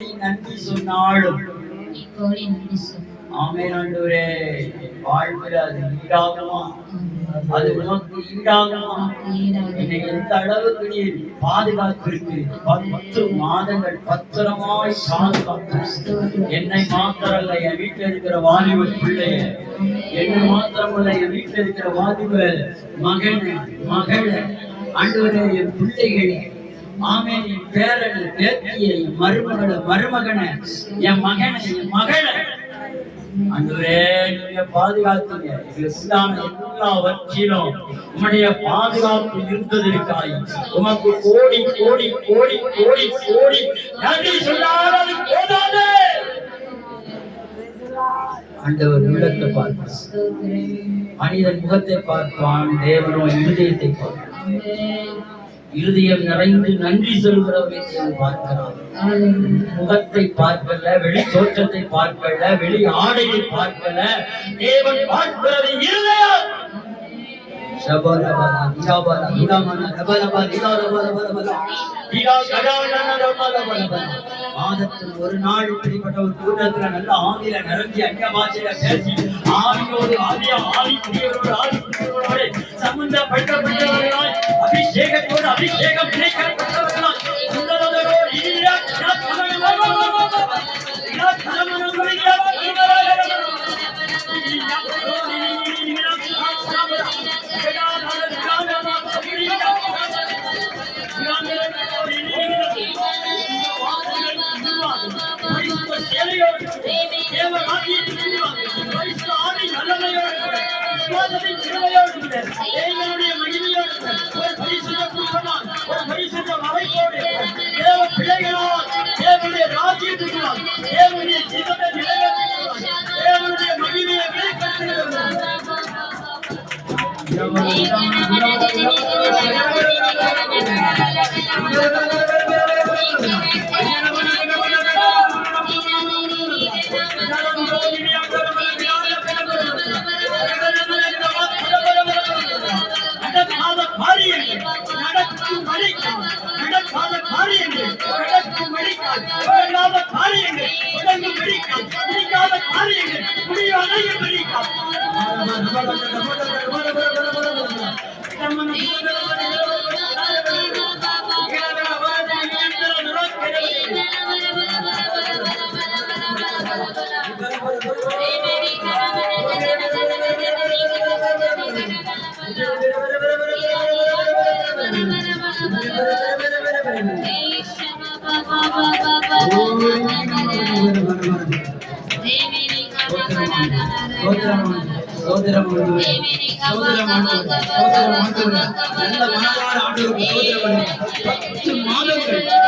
நன்றி சொன்னாலும். கோடி நன்றி சொல் ஆமென் ஆண்டவரே. வாழ்வில் அது ஈடாகுமா? அது உனக்கு ஈடாகுமா? என்னை எந்த அளவுக்கு நீ பாதுகாத்திருக்கு? பத்து மாதங்கள் பத்திரமாய் பாதுகாத்து என்னை மாத்திரல்ல என் வீட்டில் இருக்கிற வாலிப பிள்ளைய. என்னை மாத்திரமல்ல என் வீட்டில் இருக்கிற வாலிப மகன் மகள். ஆண்டவரே என் பிள்ளைகளை. மாமேனின் என் பேரனை பேத்தியை என் மருமகளை மருமகனை என் மகனை என் மகளை. அன்றுவரே நீங்க பாதுகாத்தீங்க. எங்களுக்குள்ளான எல்லாவற்றிலும் உம்முடைய பாதுகாப்பு இருந்ததற்காய் உமக்கு கோடி கோடி கோடி கோடி கோடி நன்றி சொன்னால் போதாது. ஆண்டவர் உள்ளத்தை பார்ப்பார். மனிதன் முகத்தை பார்ப்பான் தேவனோ இருதயத்தை பார்ப்பான். இருதயம் நிறைந்து நன்றி சொல்கிறவரை தேவன் பார்க்கிறான். முகத்தை பார்க்கல வெளி தோற்றத்தை பார்க்கல வெளி ஆடையை பார்க்கல. தேவன் பார்க்கிறது இருதயம். மாதத்தில் ஒரு நாள் இப்படிப்பட்ட ஒரு கூட்டத்துல நல்ல ஆங்கில நிரம்பி அந்நிய பாஷையில பேசி ஆவியோடு ஆவியா ஆவி ஆவி குடியோடு சம்பந்தப்பட்டவர்களாய் அபிஷேகத்தோடு அபிஷேகம் இணைக்கப்பட்டவர்களாய் உன்னதரோடு இனிய நடக்காத காரியங்கள் நடக்கும் வழிக்கால் நடக்காத காரியங்கள் நடக்கும் வழிக்கால் தொடங்காத காரியங்கள் தொடங்கும் வழிக்கால் முடிக்காத காரியங்கள் முடியாத வழிக்கால் நல்ல மனதார பத்து மாதங்கள்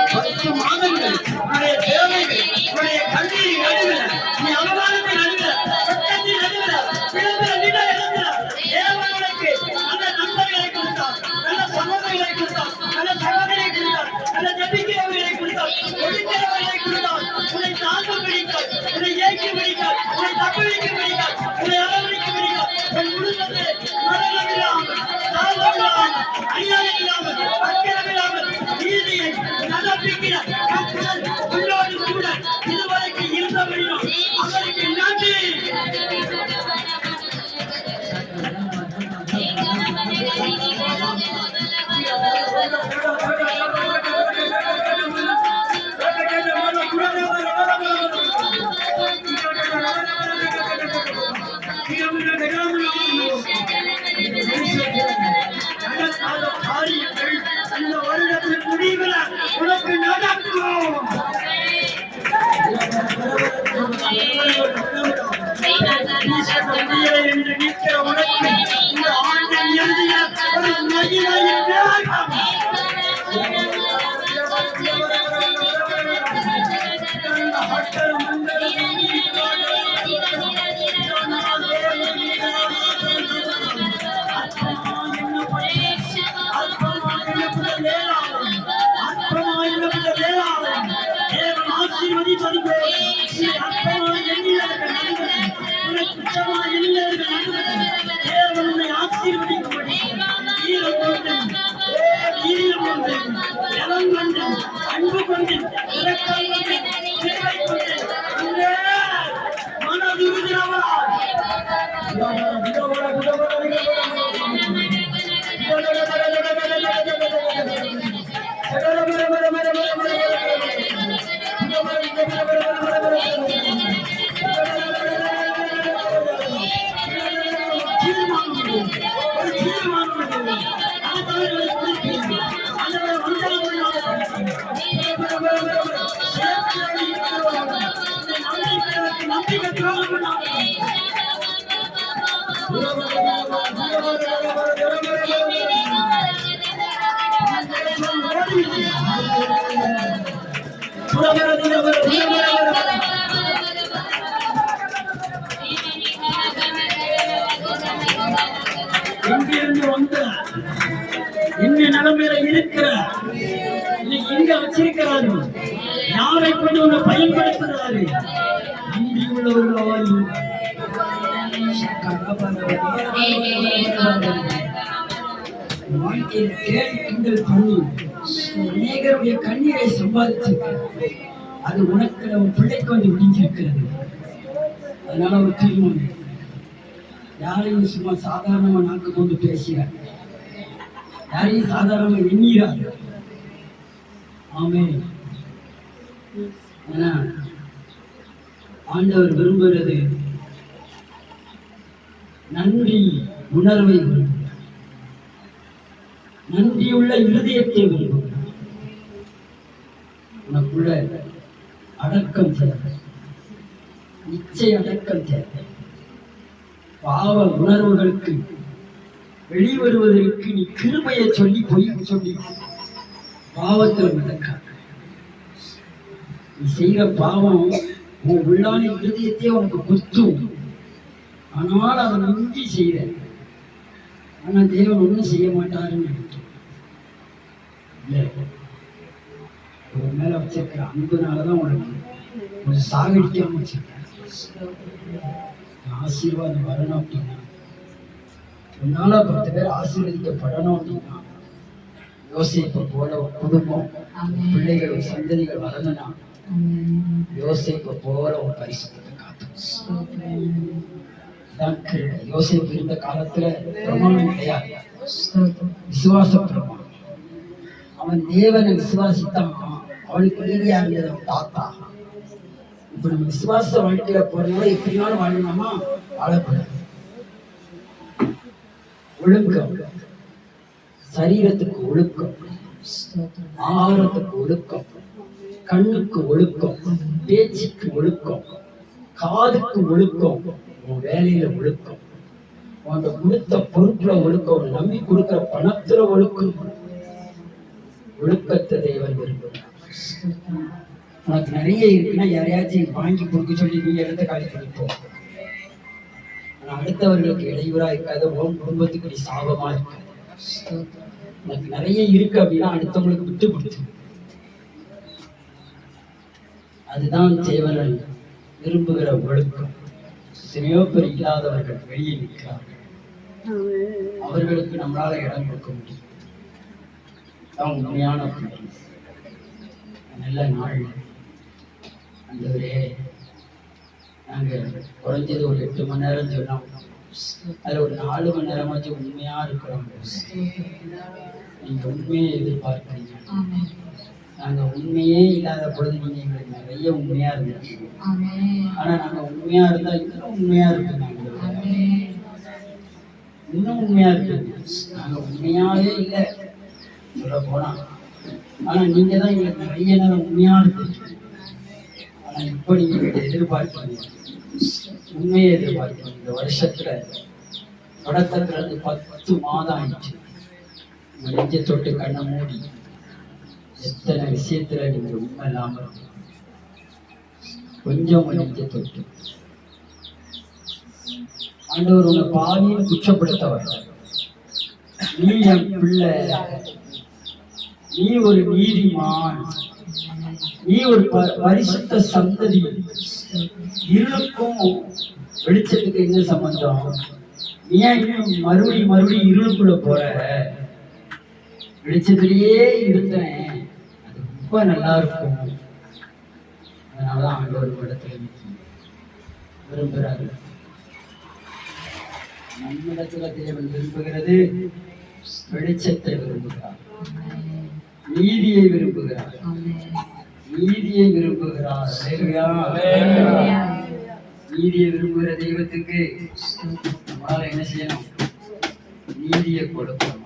அநியாயம் இல்லாமல் அக்கிரம் இல்லாமல் நீதியை நடப்பிக்கிற கர்த்தர் உன்னோடு கூட இதுவரைக்கும் இருந்தபடியும் அவருக்கு நன்றி நடக்காத দিয়ে ইন্দ্রজিৎকে অনেক Amém. எங்கிருந்து வந்த என்ன நிலைமையில இருக்கிற இன்னைக்கு வச்சிருக்கிறாரு. யாரை கொண்டு உன்னை உள்ளவர்களாய். வாழ்க்கையில கேலி கிண்டல் பண்ணி அநேகருடைய கண்ணீரை சம்பாதிச்சிருக்க அது உனக்கு உன் பிள்ளைக்கு வந்து விடிஞ்சிருக்கிறது அதனால ஒரு தீர்மானம் யாரையும் சும்மா சாதாரணமா நாக்கு கொண்டு பேசுகிறார் யாரையும் சாதாரணமா எண்ணிறார் ஆமே ஆண்டவர் விரும்புகிறது நன்றி உணர்வை விரும்புகிறார் நன்றியுள்ள இருதயத்தை விரும்புகிறார் உனக்குள்ள அடக்கம் தேவை. நிச்சய அடக்கம் தேவை. பாவ உணர்வுகளுக்கு வெளிவருவதற்கு நீ கிருமையை சொல்லி பொய் சொல்லி பாவத்தில் மிதக்காத நீ செய்கிற பாவம் உன் உள்ளான இருதயத்தையே உனக்கு குத்தும். ஆனால் அதை மிஞ்சி செய்கிற ஆனா தேவன் ஒன்றும் செய்ய மாட்டாருன்னு நினைக்கிறேன். இல்லை. உன் மேல வச்சிருக்கிற அன்புனாலதான் உனக்கு கொஞ்சம் சாகடிக்காம வச்சிருக்கேன். ஆசீர்வாதம் வரணும் அப்படின்னா உன்னால பத்து பேர் ஆசீர்வதிக்கப்படணும் அப்படின்னா யோசிப்பை போல ஒரு குடும்பம். பிள்ளைகள் சந்ததிகள் வரணும்னா யோசிப்பை போல ஒரு பரிசுத்தத்தை காத்து. எனக்கு யோசிப்பு இருந்த காலத்துல பிரமாணம் கிடையாது விசுவாச பிரமாணம் அவன் தேவனை விசுவாசித்தான் அவனுக்கு நீதியா இருந்தது அவன் தாத்தா இப்ப நம்ம விசுவாச வாழ்க்கையில போறதுனால எப்படினாலும் வாழணுமா? வாழக்கூடாது. ஒழுக்கம். சரீரத்துக்கு ஒழுக்கம். ஆகாரத்துக்கு ஒழுக்கம். கண்ணுக்கு ஒழுக்கம். பேச்சுக்கு ஒழுக்கம். காதுக்கு ஒழுக்கம். உன் வேலையில ஒழுக்கம். உன்கிட்ட கொடுத்த பொறுப்புல ஒழுக்கம் நம்பி கொடுக்கிற பணத்துல ஒழுக்கம். ஒழுக்கத்தை தேவன் விரும்புகிறார். உனக்கு நிறைய இருக்குன்னா யாரையாச்சும் வாங்கி கொடுக்க சொல்லி நீ இடத்த காலி பண்ணிப்போம் ஆனா அடுத்தவர்களுக்கு இடையூறா இருக்காது உன் குடும்பத்துக்கு நீ சாபமா இருக்காது. உனக்கு நிறைய இருக்கு அப்படின்னா அடுத்தவங்களுக்கு விட்டு கொடுத்து. அதுதான் தேவனன் விரும்புகிற ஒழுக்கம். பேர் இல்லாதவர்கள் வெளியே நிற்கிறார்கள். அவர்களுக்கு நம்மளால இடம் கொடுக்க முடியும். தான் உண்மையான நல்ல நாள். ஆண்டவரே நாங்க குறைஞ்சது ஒரு எட்டு மணி நேரம் சொன்னோம். அதுல ஒரு நாலு மணி நேரமாச்சும் உண்மையா இருக்கிறோம். நீங்க உண்மையை எதிர்பார்க்கிறீங்க. நாங்க உண்மையே இல்லாத பொழுது நீங்க எங்களுக்கு நிறைய உண்மையா இருந்திருக்கீங்க. ஆனா நாங்க உண்மையா இருந்தா இன்னும் உண்மையா இருக்கோம் இன்னும் உண்மையா இருக்கீங்க நாங்க உண்மையாவே இல்லை. சொல்ல போனா. ஆனா நீங்க தான் எங்களுக்கு நிறைய நேரம் உண்மையா இருக்கீங்க ஆனா இப்ப நீங்க எங்களை எதிர்பார்க்கிறீங்க உண்மையை எதிர்பார்க்கிறீங்க இந்த வருஷத்துல தொடக்கத்துல இருந்து பத்து மாதம் ஆயிடுச்சு. நெஞ்ச தொட்டு கண்ணை மூடி. எத்தனை விஷயத்துல நீங்க உண்மை இல்லாம கொஞ்சம் நெஞ்ச தொட்டு ஆண்டவர் உங்க பாவியை குற்றப்படுத்த வரல நீ என் பிள்ளை. நீ ஒரு நீதிமான். நீ ஒரு ப- பரிசுத்த சந்ததி. இருளுக்கும் வெளிச்சத்துக்கு என்ன சம்பந்தம்? நீ ஏன் இன்னும் மறுபடி மறுபடியும் இருளுக்குள்ள போற? வெளிச்சத்திலேயே இருந்தேன். ரொம்ப நல்லா இருக்கும் அதனாலதான் ஆண்டவர் இடத்துல விரும்புகிறாரு நம்மிடத்துல தேவன் விரும்புகிறது வெளிச்சத்தை விரும்புகிறார். நீதியை விரும்புகிறார். நீதியை விரும்புகிறார். நீதியை விரும்புகிற தெய்வத்துக்கு நம்மளால என்ன செய்யணும்? நீதியை கொடுக்கணும்.